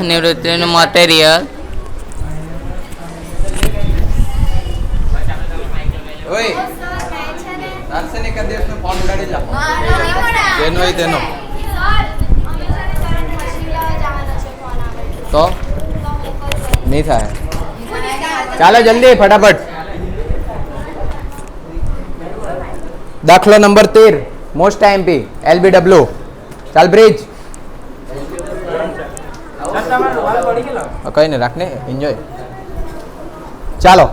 નિવૃત્તિનું material તેનો તો? નહીં થાય. ચાલો જલ્દી ફટાફટ. દાખલો નંબર તેર મોસ્ટ આઈએમપી એલબીડબ્લ્યુ ચાલ બ્રિજ કઈ નહીં, રાખને એન્જોય ચાલો.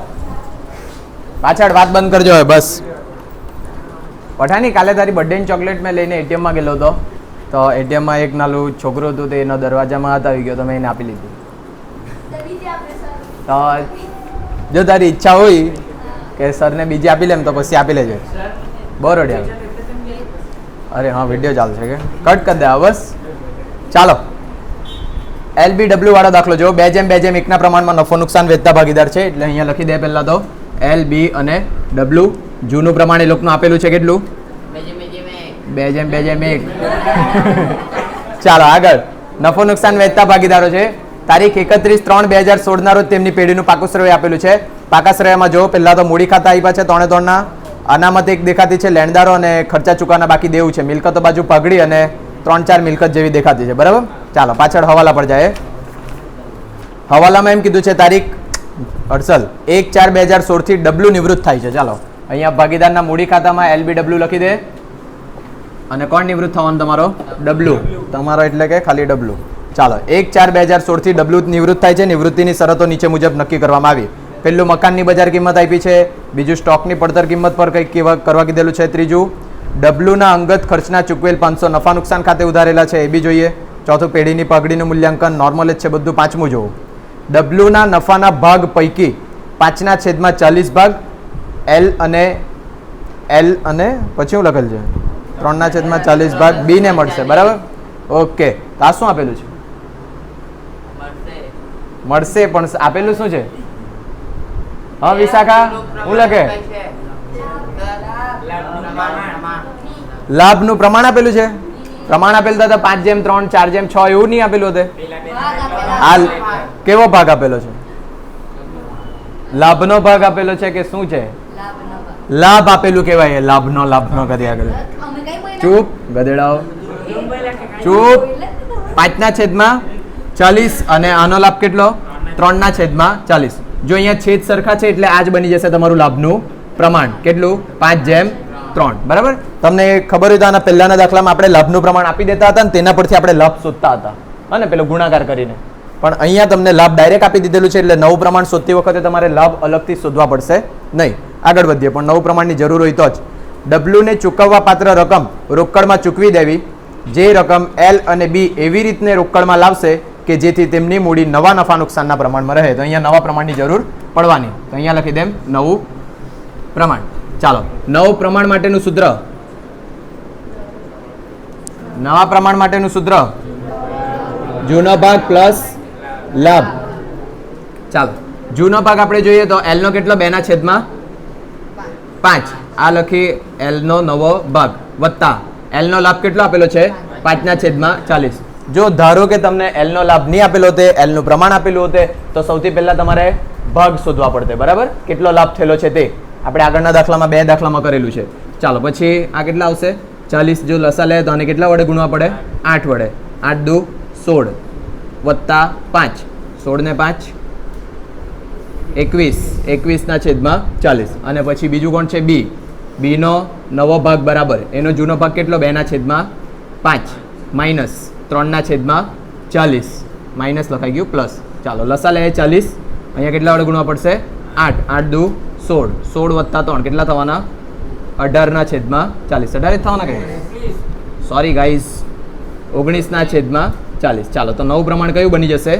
પાછળ વાત બંધ કરજો હવે, બસ. પઠાની, કાલે તારી બર્થડેની ચોકલેટ મેં લઈને એટીએમમાં ગયેલો હતો. તો એટીએમમાં એક નાનું છોકરું હતું તે એનો દરવાજામાં હાથ આવી ગયો, તો મેં એને આપી લીધી. તો જો તારી ઈચ્છા હોય કે સરને બીજી આપી લેમ તો પછી આપી લેજો. બરોડિયા. અરે હા વીડિયો ચાલશે કે? કટ કરી દે બસ. ચાલો. એલબીડબ્લ્યુ વાળો દાખલો જો બે જેમ બે જેમ એકના પ્રમાણમાં નફો નુકસાન વેચતા ભાગીદાર છે. એટલે અહીંયા લખી દે પહેલા તો. એલ બી અને ડબલ્યુ જૂનું પ્રમાણ એ લોકોનું આપેલું છે કેટલું? બે જેમ બે જેમ એક. ચાલો આગળ. નફો નુકસાન વેચતા ભાગીદારો છે. તારીખ એકત્રીસ ત્રણ બે હજાર સોળના રોજ તેમની પેઢીનું પાકું શ્રેય આપેલું છે. પાકા શ્રેયમાં જો પહેલાં તો મૂડી ખાતા આપ્યા છે ત્રણે ત્રણના. અનામત એક દેખાતી છે લેણદારો અને ખર્ચા ચૂકવાના બાકી દેવું છે. મિલકતો બાજુ પગડી અને ત્રણ ચાર મિલકત જેવી દેખાતી છે. બરાબર? ચાલો, પાછળ હવાલા પર જાય હવાલામાં એમ કીધું છે, તારીખ અડસલ એક ચાર બે હજાર સોળથી ડબલ્યુ નિવૃત્ત થાય છે. ચાલો, અહીંયા ભાગીદારના મૂડી ખાતામાં એલબી ડબલ્યુ લખી દે. અને કોણ નિવૃત્ત થવાનું તમારો? ડબલ્યુ તમારો એટલે કે ખાલી ડબલ્યુ ચાલો, એક ચાર બે હજાર સોળથી ડબલ્યુ નિવૃત્ત થાય છે. નિવૃત્તિની શરતો નીચે મુજબ નક્કી કરવામાં આવી. પહેલું મકાનની બજાર કિંમત આપી છે. બીજું સ્ટોકની પડતર કિંમત પર કંઈક કરવા કીધેલું છે. ત્રીજું ડબલ્યુના અંગત ખર્ચના ચૂકવેલ પાંચસો નફા નુકસાન ખાતે ઉધારેલા છે. એ બી જોઈએ. ચોથું પેઢીની પગડીનું મૂલ્યાંકન નોર્મલ જ છે, બધું પાંચમું જોવું. ડબલ્યુના નફાના ભાગ પૈકી પાંચના છેદમાં ચાલીસ ભાગ એલ અને એલ અને પછી શું લખેલ છે? ત્રણના છેદમાં ચાલીસ ભાગ બીને મળશે, બરાબર? ઓકે, તો આ શું આપેલું છે? મળશે, પણ આપેલું શું છે? હા, વિશાખા, હું લખે? લાભનું પ્રમાણ આપેલું છે. પ્રમાણ આપેલું હતા પાંચ જેમ, ત્રણ, ચાર જેમ, છ, એવું નહીં આપેલું હતું? આ લ- કેવો ભાગ આપેલો છે? લાભનો ભાગ આપેલો છે કે શું છે? લાભ આપેલું કહેવાય લાભનો લાભનો કરી આગળ. ચૂપ, ગધેડાઓ. ચૂપ. પાંચના છેદમાં ચાલીસ અને આનો લાભ કેટલો? ત્રણના છેદમાં ચાલીસ. જો અહીંયા છેદ સરખા છે એટલે આ જ બની જશે તમારું લાભનું પ્રમાણ. કેટલું? પાંચ જેમ ત્રણ. બરાબર? તમને ખબર હોય તો આના પહેલાના દાખલામાં આપણે લાભનું પ્રમાણ આપી દેતા હતા અને તેના પરથી આપણે લાભ શોધતા હતા. અને પેલો ગુણાકાર કરીને. પણ અહીંયા તમને લાભ ડાયરેક્ટ આપી દીધેલું છે એટલે નવું પ્રમાણ શોધતી વખતે તમારે લાભ અલગથી શોધવા પડશે નહીં. આગળ વધીએ, પણ નવું પ્રમાણની જરૂર હોય તો જ. ડબલ્યુને ચૂકવવા પાત્ર રકમ રોકડમાં ચૂકવી દેવી. જે રકમ એલ અને બી એવી રીતને રોકડમાં લાવશે કે જેથી તેમની મૂડી નવા નફા નુકસાનના પ્રમાણમાં રહે. તો અહીંયા નવા પ્રમાણની જરૂર પડવાની. તો અહીંયા લખી દેમ નવું પ્રમાણ. ચાલો. નવું પ્રમાણ માટેનું સૂત્ર. નવા પ્રમાણ માટેનું સૂત્ર. જૂનો ભાગ પ્લસ લાભ. ચાલો. જૂનો ભાગ આપણે જોઈએ તો એલ નો કેટલો? બેના છેદમાં પાંચ. આ લખી એલ નો નવો ભાગ વત્તા એલ નો લાભ કેટલો આપેલો છે? પાંચના છેદમાં ચાલીસ. જો ધારો કે તમને એલ નો લાભ નહીં આપેલો હોતે એલનું પ્રમાણ આપેલું હોતે તો સૌથી પહેલા તમારે ભાગ શોધવા પડતે બરાબર? કેટલો લાભ થયેલો છે તે? આપણે આગળના દાખલામાં બે દાખલામાં કરેલું છે. ચાલો, પછી આ કેટલા આવશે? ચાલીસ જો લસા લે, તો આને કેટલા વડે ગુણવા પડે? આઠ વડે. આઠ દુ સોળ. વત્તા પાંચ. સોળ ને પાંચ? એકવીસ. એકવીસના છેદમાં ચાલીસ. અને પછી બીજું કોણ છે? બી. બીનો નવો ભાગ બરાબર. એનો જૂનો ભાગ કેટલો? બેના છેદમાં પાંચ. માઇનસ ત્રણના છેદમાં ચાલીસ. માઇનસ લખાઈ ગયું પ્લસ. ચાલો, લસા લે, ચાલીસ. અહીંયા કેટલા વડે ગુણવા પડશે? આઠ. આઠ દુ સોળ સોળ વત્તા ત્રણ, કેટલા થવાના? અઢારના છેદમાં ચાલીસ. અઢાર જ થવાના કે? સોરી ગાઈસ ઓગણીસના છેદમાં ચાલીસ. ચાલો, તો નવું પ્રમાણ કયું બની જશે?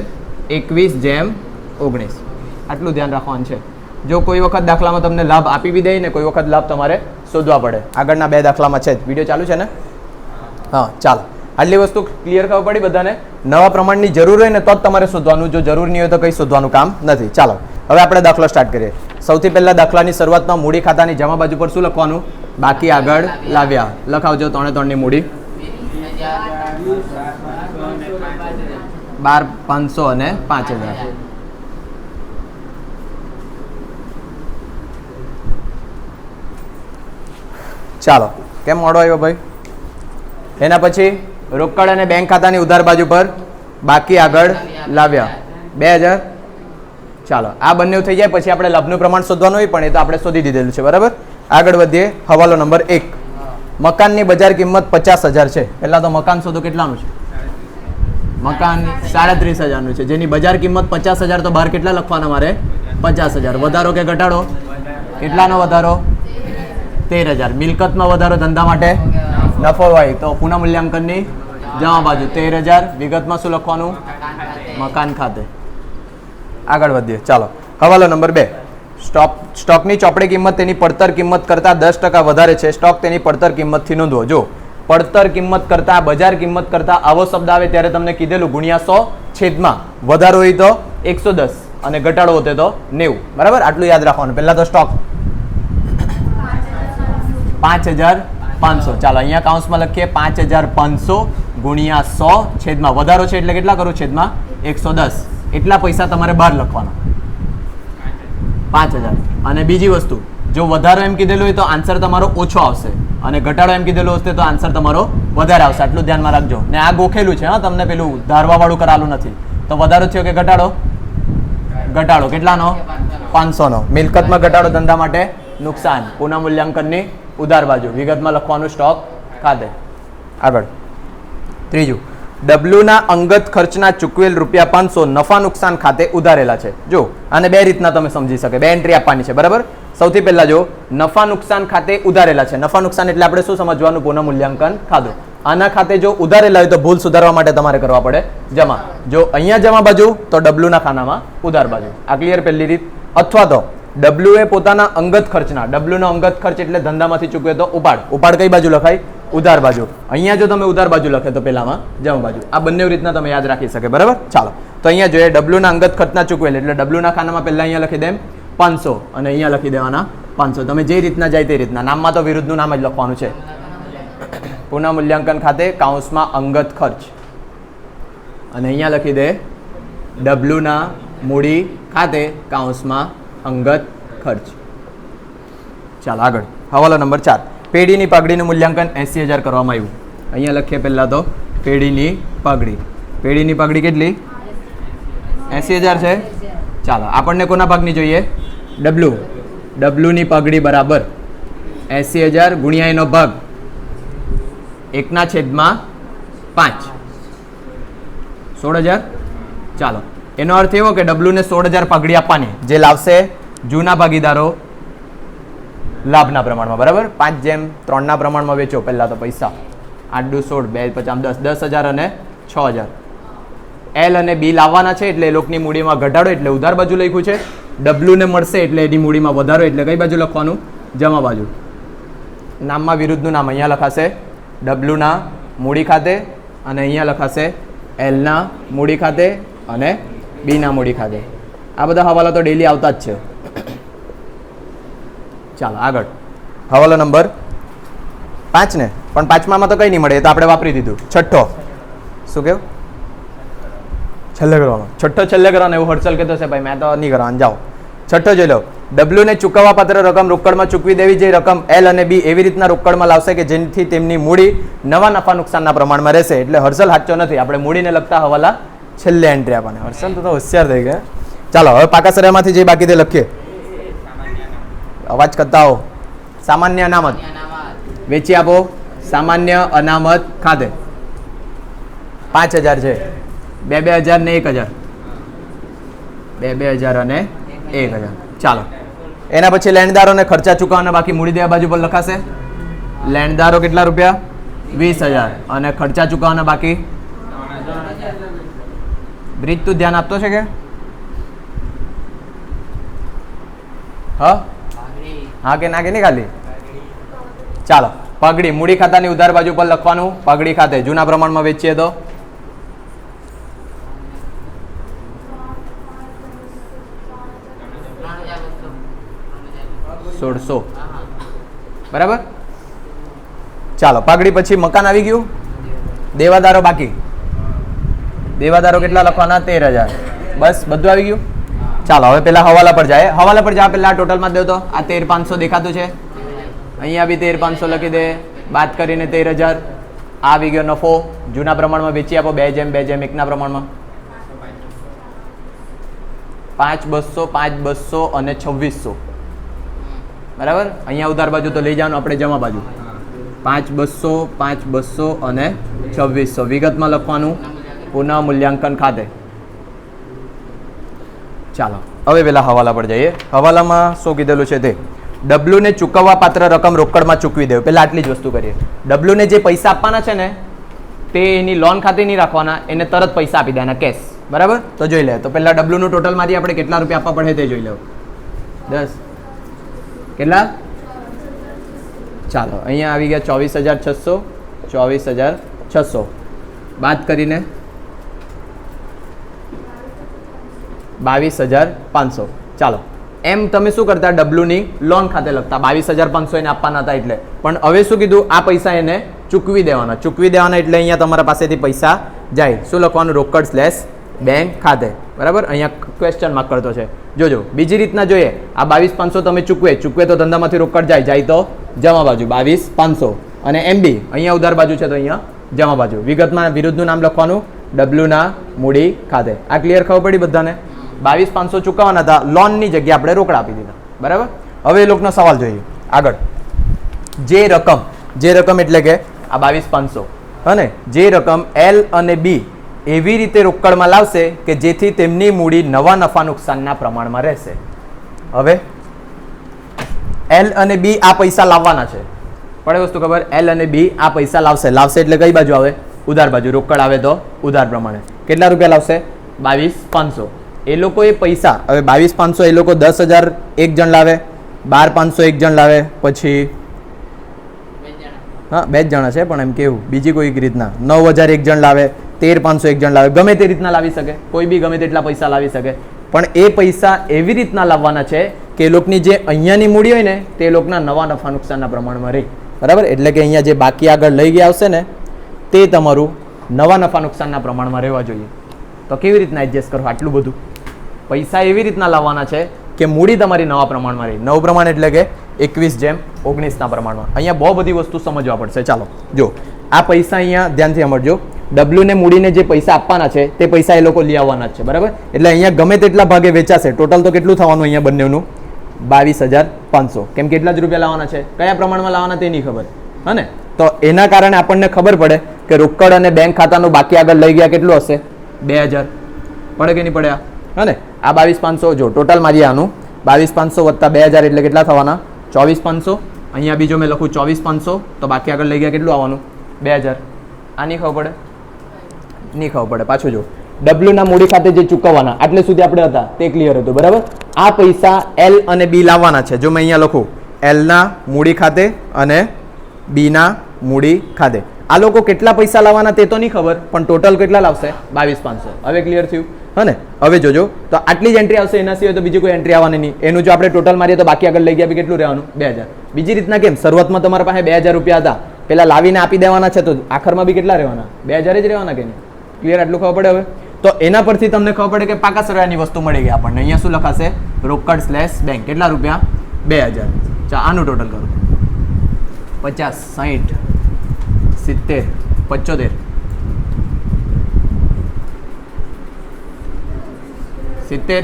એકવીસ જેમ ઓગણીસ. આટલું ધ્યાન રાખવાનું છે. જો કોઈ વખત દાખલામાં તમને લાભ આપી બી દે ને કોઈ વખત લાભ તમારે શોધવા પડે. આગળના બે દાખલામાં છે જ. વીડિયો ચાલુ છે ને? હા, ચાલો. આટલી વસ્તુ ક્લિયર ખબર પડી બધાને? નવા પ્રમાણની જરૂર હોય ને તો જ તમારે શોધવાનું. જો જરૂર નહીં હોય તો કંઈ શોધવાનું કામ નથી. ચાલો. હવે આપણે દાખલો સ્ટાર્ટ કરીએ. સૌથી પહેલાં દાખલાની શરૂઆતમાં મૂડી ખાતાની જમા બાજુ પર શું લખવાનું? બાકી આગળ લાવ્યા. લખાવજો ત્રણે ત્રણની મૂડી. બાર પાંચસો અને પાંચ હજાર. ચાલો, કેમ મોડો આવ્યો ભાઈ? એના પછી રોકડ અને બેંક ખાતાની ઉધાર બાજુ પર બાકી આગળ લાવ્યા. બે હજાર ચાલો, આ બંને થઈ જાય, પછી આપણે લાભનું પ્રમાણ શોધવાનું હોય પણ એ તો આપણે શોધી દીધેલું છે, બરાબર? આગળ વધીએ, હવાલો નંબર એક. મકાનની બજાર કિંમત પચાસ હજાર છે. પહેલાં તો મકાન શોધો કેટલાનું છે? મકાન સાડત્રીસ હજારનું છે. જેની બજાર કિંમત પચાસ હજાર, તો બહાર કેટલા લખવાના મારે? પચાસ હજાર. વધારો કે ઘટાડો? કેટલાનો વધારો? તેર હજાર. મિલકતમાં વધારો ધંધા માટે? નફો હોય. તો પુનઃ મૂલ્યાંકનની જમા બાજુ. તેર હજાર. વિગતમાં શું લખવાનું? મકાન ખાતે. આગળ વધીએ. ચાલો, હવાલો નંબર બે. સ્ટોક સ્ટોકની ચોપડી કિંમત તેની પડતર કિંમત કરતાં દસ ટકા વધારે છે. સ્ટોક તેની પડતર કિંમતથી નોંધવો. જો પડતર કિંમત કરતાં, બજાર કિંમત કરતાં આવો શબ્દ આવે ત્યારે તમને કીધેલું ગુણ્યા સો છેદમાં વધારો હોય તો એકસો દસ અને ઘટાડો હોતે તો નેવું. બરાબર? આટલું યાદ રાખવાનું. પહેલાં તો સ્ટોક. પાંચ હજાર પાંચસો. ચાલો, અહીંયા કાઉન્સમાં લખીએ. પાંચ હજાર પાંચસો ગુણ્યા સો છેદમાં. વધારો છે એટલે કેટલા કરું? છેદમાં એકસો દસ. એટલા પૈસા તમારે બહાર લખવાના. પાંચ હજાર. અને બીજી વસ્તુ, જો વધારો એમ કીધેલું હોય તો આન્સર તમારો ઓછો આવશે. અને ઘટાડો એમ કીધેલો હશે તો આન્સર તમારો વધારે આવશે. આટલું ધ્યાનમાં રાખજો. ને આ ગોખેલું છે, હા, તમને પેલું ધારવાવાળું કરાલું નથી. તો વધારો થયો કે ઘટાડો? ઘટાડો. કેટલાનો? પાંચસોનો. મિલકતમાં ઘટાડો ધંધા માટે નુકસાન. પુનઃ મૂલ્યાંકનની ઉધાર બાજુ. વિગતમાં લખવાનું સ્ટોક ખાતે. આગળ. ત્રીજું. ડબલ્યુના અંગત ખર્ચના ચૂકવેલ રૂપિયા પાંચસો નફા નુકસાન ખાતે ઉધારેલા છે. જો, આને બે રીતના તમે સમજી શકે, બે એન્ટ્રી આપવાની છે, બરાબર? સૌથી પહેલા જો, નફા નુકસાન ખાતે ઉધારેલા છે. નફા નુકસાન એટલે આપણે શું સમજવાનું? પુનઃ મૂલ્યાંકન ખાધું આના ખાતે જો ઉધારેલા હોય તો ભૂલ સુધારવા માટે તમારે કરવા પડે. જમા. જો અહીંયા જમા બાજુ, તો ડબલ્યુના ખાનામાં ઉધાર બાજુ. આ ક્લિયર પહેલી રીત? અથવા તો ડબલ્યુ એ પોતાના અંગત ખર્ચના, ડબલ્યુનો અંગત ખર્ચ એટલે ધંધામાંથી ચૂકવે તો ઉપાડ. ઉપાડ કઈ બાજુ લખાય? ઉધાર બાજુ. અહીંયા જો તમે ઉધાર બાજુ લખે તો પહેલામાં જમા બાજુ. આ બંને રીતના તમે યાદ રાખી શકે, બરાબર? ચાલો. તો અહીંયા જોઈએ ડબલ્યુના અંગત ખર્ચના ચૂકવેલ. એટલે ડબલ્યુના ખાનામાં પહેલાં અહીંયા લખી દેમ પાંચસો અને અહીંયા લખી દેવાના પાંચસો. તમે જે રીતના જાય તે રીતના. નામમાં તો વિરુદ્ધનું નામ જ લખવાનું છે. પુનઃ મૂલ્યાંકન ખાતે કાઉન્સમાં અંગત ખર્ચ. અને અહીંયા લખી દે ડબલ્યુના મૂડી ખાતે કાઉન્સમાં અંગત ખર્ચ. ચાલો આગળ. હવાલો નંબર ચાર. પેઢીની પાઘડીનું મૂલ્યાંકન એંસી હજાર કરવામાં આવ્યું. અહીંયા લખીએ પહેલાં તો, પેઢીની પાઘડી. પેઢીની પાઘડી કેટલી? એંસી હજાર છે? ચાલો, આપણને કોના ભાગની જોઈએ? ડબલ્યુ ડબલ્યુની પાઘડી બરાબર એંસી હજાર ગુણ્યા એનો ભાગ એકના છેદમાં પાંચ. સોળ હજાર? ચાલો, એનો અર્થ એવો કે ડબલ્યુને સોળ હજાર પાઘડી આપવાની, જે લાવશે જૂના ભાગીદારો લાભના પ્રમાણમાં, બરાબર? પાંચ જેમ ત્રણના પ્રમાણમાં વેચો, પહેલાં તો પૈસા. આઠ દુ સોળ, બે, પચાસ દસ દસ હજાર અને છ હજાર. એલ અને બી લાવવાના છે એટલે એ લોકોની મૂડીમાં ઘટાડો, એટલે ઉધાર બાજુ લખ્યું છે. ડબલ્યુને મળશે એટલે એની મૂડીમાં વધારો, એટલે કઈ બાજુ લખવાનું? જમા બાજુ. નામમાં વિરુદ્ધનું નામ અહીંયા લખાશે. ડબલ્યુના મૂડી ખાતે અને અહીંયા લખાશે એલના મૂડી ખાતે અને બીના મૂડી ખાતે. આ બધા હવાલા તો ડેલી આવતા જ છે. ચાલો, આગળ. હવાલો નંબર પાંચ ને. પણ પાંચમામાં તો કંઈ નહીં મળે, એ તો આપણે વાપરી દીધું. છઠ્ઠો. શું કેવું છેલ્લે કરવાનો. છઠ્ઠો છેલ્લે કરવાનો, એવું હડસલ કહેતો છે ભાઈ, મેં તો નહીં કરવાનું. જાઓ. છઠ્ઠો જોઈ લો. ડબલ્યુ ને ચૂકવવા પાત્ર રકમ રોકડમાં ચૂકવી દેવી, જે રકમ એલ અને બી એવી રીતના રોકડમાં લાવશે કે જેથી તેમની મૂડી નવા નફા નુકસાનના પ્રમાણમાં રહેશે. એટલે હર્ષલ સાચો નથી. આપણે મૂડીને લગતા હવાલા છેલ્લે એન્ટ્રી આપણને હર્ષલ તો તો હોશિયાર થઈ ગયા. ચાલો, હવે પાકા સરેમાંથી જે બાકી તે લખીએ. અવાજ કરતા હો સામાન્ય અનામત. વેચી આપો. સામાન્ય અનામત ખાતે. પાંચ હજાર છે. બે બે હજાર ને એક હજાર. બે બે હજાર અને એક હજાર. ચાલો. એના પછી લેણદારોને ખર્ચા ચૂકવવાના બાકી મૂડી દેવા બાજુ પર લખાશે. લેણદારો કેટલા રૂપિયા? વીસ હજાર. અને ખર્ચા ચૂકવવાના બાકી? બ્રિજ તું ધ્યાન આપતો છે કે? હા? હા કે ના કે નહીં ખાલી? ચાલો, પગડી, મૂડી ખાતાની ઉધાર બાજુ પર લખવાનું. પગડી ખાતે જૂના પ્રમાણમાં વેચીએ તો. સોળસો. બરાબર? ચાલો પાઘડી પછી મકાન આવી ગયું. દેવાદારો બાકી. દેવાદારો કેટલા લખવાના? તેર હજાર. બસ, બધું આવી ગયું? ચાલો, હવે પેલા હવાલા પર જાય. હવાલા પર જા પેલા, ટોટલમાં દો તો. આ તેર પાંચસો દેખાતું છે. અહીંયા બી તેર પાંચસો લખી દે. બાદ કરીને તેર હજાર. આ આવી ગયો નફો. જૂના પ્રમાણમાં વેચી આપો. બે જેમ બે જેમ, એકના પ્રમાણમાં. પાંચ બસો પાંચ બસો અને છવ્વીસો. બરાબર? અહીંયા ઉધાર બાજુ તો લઈ જવાનું, આપણે જમા બાજુ. પાંચ બસો પાંચ બસો અને છવ્વીસો. વિગતમાં લખવાનું પુનઃ મૂલ્યાંકન ખાતે. ચાલો. હવે પેલા હવાલા પર જઈએ. હવાલામાં શું કીધેલું છે તે? ડબલુને ચૂકવવા પાત્ર રકમ રોકડમાં ચૂકવી દેવું. પહેલાં આટલી જ વસ્તુ કરીએ. ડબલુને જે પૈસા આપવાના છે ને, તે એની લોન ખાતે નહીં રાખવાના. એને તરત પૈસા આપી દેવાના, કેશ. બરાબર? તો જોઈ લે. તો પહેલાં ડબલ્યુ ટોટલમાંથી આપણે કેટલા રૂપિયા આપવા પડે તે જોઈ લેવું દસ. કેટલા? ચાલો. અહીંયા આવી ગયા ચોવીસ હજાર છસો. ચોવીસ હજાર છસો. બાદ કરીને બાવીસ હજાર પાંચસો. ચાલો. એમ તમે શું કરતા? ડબલ્યુની લોન ખાતે લખતા. બાવીસ હજાર પાંચસો એને આપવાના હતા એટલે. પણ હવે શું કીધું? આ પૈસા એને ચૂકવી દેવાના. ચૂકવી દેવાના એટલે અહીંયા તમારા પાસેથી પૈસા જાય. શું લખવાનું? રોકડ સ્લેશ બેંક ખાતે. બરાબર? અહીંયા ક્વેશ્ચન માર્ક કરતો છે. જોજો, બીજી રીતના જોઈએ. આ બાવીસ પાંચસો તમે ચૂકવે. ચૂકવે તો ધંધામાંથી રોકડ જાય. જાય તો જમા બાજુ. બાવીસ પાંચસો. અને એમબી અહીંયા ઉધાર બાજુ છે તો અહીંયા જમા બાજુ. વિગતમાં વિરુદ્ધનું નામ લખવાનું. ડબલ્યુના મૂડી ખાતે. આ ક્લિયર ખબર પડી બધાને? બાવીસ પાંચસો ચૂકવવાના હતા. લોનની જગ્યાએ આપણે રોકડા આપી દીધા. બરાબર? હવે એ લોકોનો સવાલ જોઈએ. આગળ. જે રકમ જે રકમ એટલે કે આ બાવીસ પાંચસો. અને જે રકમ એલ અને બી એવી રીતે રોકડમાં લાવશે કે જેથી તેમની મૂડી નવા નફા નુકસાનના પ્રમાણમાં રહેશે. હવે? એલ અને બી આ પૈસા લાવવાના છે. પડે વસ્તુ ખબર? એલ અને બી આ પૈસા લાવશે. લાવશે એટલે કઈ બાજુ આવે? ઉધાર બાજુ. રોકડ આવે તો ઉધાર પ્રમાણે. કેટલા રૂપિયા લાવશે? બાવીસ પાંચસો. એ લોકો એ પૈસા, હવે બાવીસ પાંચસો એ લોકો દસ હજાર એક જણ લાવે, બાર પાંચસો એક જણ લાવે, પછી હા, બે જ જણા છે, પણ એમ કેવું, બીજી કોઈક રીતના. નવ હજાર એક જણ લાવે, તેર પાંચસો એક જણ લાવે, ગમે તે રીતના લાવી શકે, કોઈ બી ગમે તેટલા પૈસા લાવી શકે. પણ એ પૈસા એવી રીતના લાવવાના છે કે એ લોકોની જે અહીંયાની મૂડી હોય ને, તે લોકોના નવા નફા નુકસાનના પ્રમાણમાં રહે. બરાબર? એટલે કે અહીંયા જે બાકી આગળ લઈ ગયા આવશે ને, તે તમારું નવા નફા નુકસાનના પ્રમાણમાં રહેવા જોઈએ. તો કેવી રીતના એડજસ્ટ કરો આટલું બધું? પૈસા એવી રીતના લાવવાના છે કે મૂડી તમારી નવા પ્રમાણમાં રહી. નવ પ્રમાણ એટલે કે એકવીસ જેમ ઓગણીસના પ્રમાણમાં. અહીંયા બહુ બધી વસ્તુ સમજવા પડશે. ચાલો જો આ પૈસા અહીંયા ધ્યાનથી સમજજો ડબલ્યુને મૂડીને જે પૈસા આપવાના છે, તે પૈસા એ લોકો લઈ આવવાના છે. બરાબર? એટલે અહીંયા ગમે તેટલા ભાગે વેચાશે ટોટલ તો કેટલું થવાનું અહીંયા બંનેનું? બાવીસ હજાર પાંચસો. કેમ કેટલા જ રૂપિયા લાવવાના છે. કયા પ્રમાણમાં લાવવાના તે નહીં ખબર. હા ને? તો એના કારણે આપણને ખબર પડે કે રોકડ અને બેંક ખાતાનું બાકી આગળ લઈ ગયા કેટલું હશે? બે હજાર. પડે કે નહીં પડ્યા હા આ બાવીસ પાંચસો જો ટોટલ મારી આનું. બાવીસ પાંચસો વત્તા બે હજાર એટલે કેટલા થવાના? ચોવીસ પાંચસો. અહીંયા બીજો મેં લખું ચોવીસ પાંચસો. તો બાકી આગળ લઈ ગયા કેટલું આવવાનું? બે હજાર. આ નહીં ખબર પડે? નહીં ખબર પડે. પાછું જો ડબલ્યુના મૂડી ખાતે જે ચૂકવવાના, આટલે સુધી આપણે હતા, તે ક્લિયર હતું, બરાબર? આ પૈસા એલ અને બી લાવવાના છે. જો મેં અહીંયા લખું એલના મૂડી ખાતે અને બીના મૂડી ખાતે. આ લોકો કેટલા પૈસા લાવવાના તે તો નહીં ખબર, પણ ટોટલ કેટલા લાવશે? બાવીસ, પાંચસો. હવે ક્લિયર થયું? હા ને? હવે જોજો. તો આટલી જ એન્ટ્રી આવશે એના સિવાય તો બીજી કોઈ એન્ટ્રી આવવાની નહીં. એનું જો આપણે ટોટલ મારીએ તો બાકી આગળ લઈ ગયા બી કેટલું રહેવાનું? બે હજાર. બીજી રીતના કેમ? શરૂઆતમાં તમારા પાસે બે રૂપિયા હતા. પેલા લાવીને આપી દેવાના છે તો આખરમાં બી કેટલા રહેવાના? બે હજાર જ રહેવાના કે નહીં? ક્લિયર આટલું ખબર પડે હવે? તો એના પરથી તમને ખબર પડે કે પાકા સરવાળાની વસ્તુ મળી ગઈ આપણને. અહીંયા શું લખાશે? રોકડ સ્લેશ બેંક. કેટલા રૂપિયા? બે હજાર. ચા, આનું ટોટલ કરો. પચાસ સાહીઠ સિત્તેર, પંચોતેર. સિત્તેર?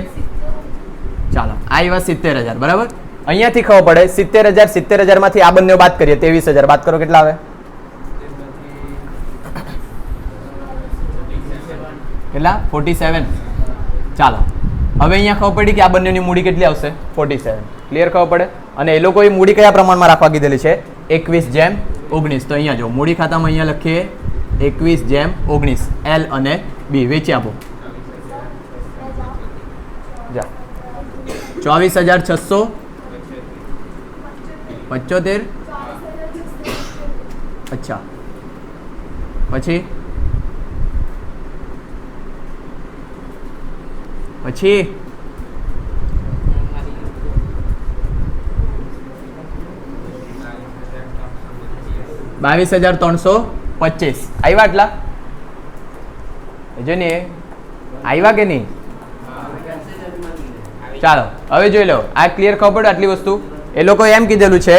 ચાલો આ એવા સિત્તેર હજાર, બરાબર? અહીંયાથી ખબર પડે, સિત્તેર હજાર, સિત્તેર હજારમાંથી આ બંને બાદ કરીએ, ત્રેવીસ હજાર. બાદ કરો કેટલા આવે? કેટલા? ફોર્ટી સેવન ચાલો, હવે અહીંયા ખબર પડી કે આ બંનેની મૂડી કેટલી આવશે? ફોર્ટી સેવન ક્લિયર ખબર પડે? અને એ લોકોએ મૂડી કયા પ્રમાણમાં રાખવા કીધેલી છે? એકવીસ જેમ. ઓગણીસ. તો અહીંયા જો, મૂડી ખાતામાં અહીંયા લખીએ. એકવીસ જેમ ઓગણીસ. એલ અને બી વેચી આપો. જા. ચોવીસ હજાર છસો પંચોતેર. અચ્છા. પછી? પછી? બાવીસ હજાર ત્રણસો પચીસ. આવ્યા આટલા? જેને આવ્યા કે નહીં? ચાલો, હવે જોઈ લો, આ ક્લિયર ખબર પડે આટલી વસ્તુ? એ લોકો એમ કીધેલું છે,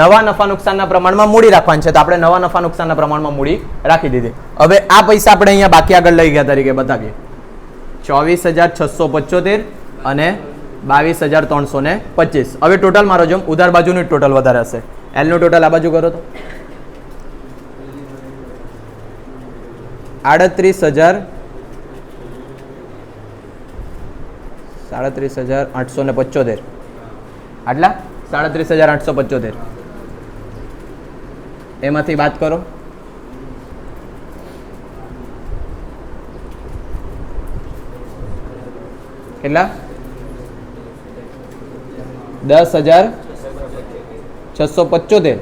નવા નફા નુકસાનના પ્રમાણમાં મૂડી રાખવાની છે, તો આપણે નવા નફા નુકસાનના પ્રમાણમાં મૂડી રાખી દીધી. હવે આ પૈસા આપણે અહીંયા બાકી આગળ લઈ ગયા તરીકે બતાવીએ. ચોવીસ હજાર છસો પચોતેર અને બાવીસ હજાર ત્રણસો ને પચીસ. હવે ટોટલ મારો જેમ ઉધાર બાજુનું ટોટલ વધારે હશે. એલનું ટોટલ આ બાજુ કરો તો. આડત્રીસ હજાર. સાડત્રીસ હજાર આઠસો ને પચોતેર. આટલા? સાડત્રીસ હજાર આઠસો પચોતેર. એમાંથી વાત કરો. કેટલા? દસ હજાર છસો પચોતેર.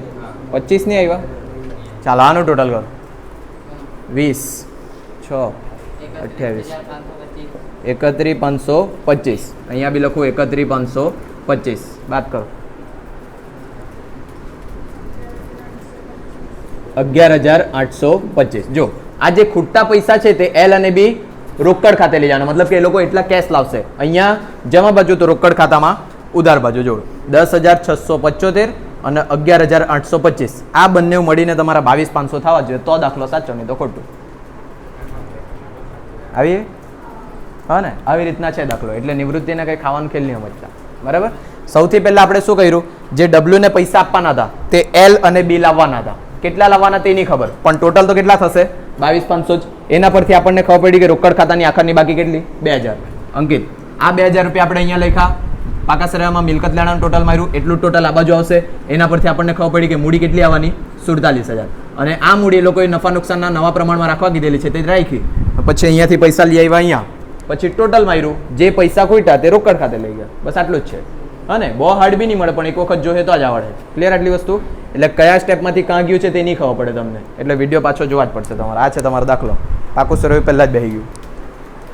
પચીસ નહીં આવ્યા? ચાલો આનું ટોટલ કરો. વીસ. છ. અઠ્યાવીસ એકત્રી પાંચસો પચીસ. અહીંયા બી લખું એકત્રી પાંચસો પચીસ. વાત કરો. અગિયાર હજાર આઠસો પચીસ. જો, આ જે ખૂટતા પૈસા છે તે એલ અને બી રોકડ ખાતે લઈ જવાના. મતલબ કે એ લોકો એટલા કેશ લાવશે. અહીંયા જમા બાજુ તો રોકડ ખાતામાં ઉધાર બાજુ. જોડો. દસ હજાર છસો પચોતેર અને અગિયાર હજાર આઠસો પચીસ. આ બંને મળીને તમારા બાવીસ પાંચસો થવા જોઈએ. તો દાખલો સાચો નહીં તો ખોટું. આવી હા ને? આવી રીતના છે દાખલો. એટલે નિવૃત્તિને કંઈ ખાવાનું ખેલ નહીં સમજતા. બરાબર? સૌથી પહેલાં આપણે શું કર્યું? જે ડબલ્યુને પૈસા આપવાના હતા, તે એલ અને બી લાવવાના હતા. કેટલા લાવવાના તે નહીં ખબર, પણ ટોટલ તો કેટલા થશે? બાવીસ પાંચસો જ. એના પરથી આપણને ખબર પડી કે રોકડ ખાતાની આખરની બાકી કેટલી? બે હજાર. અંકિત, આ બે હજાર રૂપિયા આપણે અહીંયા લખ્યા. પાકા સરામાં મિલકત લેણાનું ટોટલ માર્યું. એટલું ટોટલ આ બાજુ આવશે. એના પરથી આપણને ખબર પડી કે મૂડી કેટલી આવવાની? સુડતાલીસ હજાર. અને આ મૂડી એ લોકોએ નફા નુકસાનના નવા પ્રમાણમાં રાખવા કીધેલી છે. તે રાખી. પછી અહીંયાથી પૈસા લઈ આવ્યા અહીંયા. પછી ટોટલ માર્યું. જે પૈસા ખૂટ્યા તે રોકડ ખાતે લઈ ગયા. બસ આટલું જ છે. અને બહુ હાર્ડ બી નહીં મળે, પણ એક વખત જોઈએ તો જ આવડે. ક્લિયર આટલી વસ્તુ? એટલે કયા સ્ટેપમાંથી કાં ગયું છે તે નહીં ખબર પડે તમને. એટલે વીડિયો પાછો જોવા જ પડશે તમારે. આ છે તમારો દાખલો. પાકું સર્વે પહેલાં જ બેહી ગયું.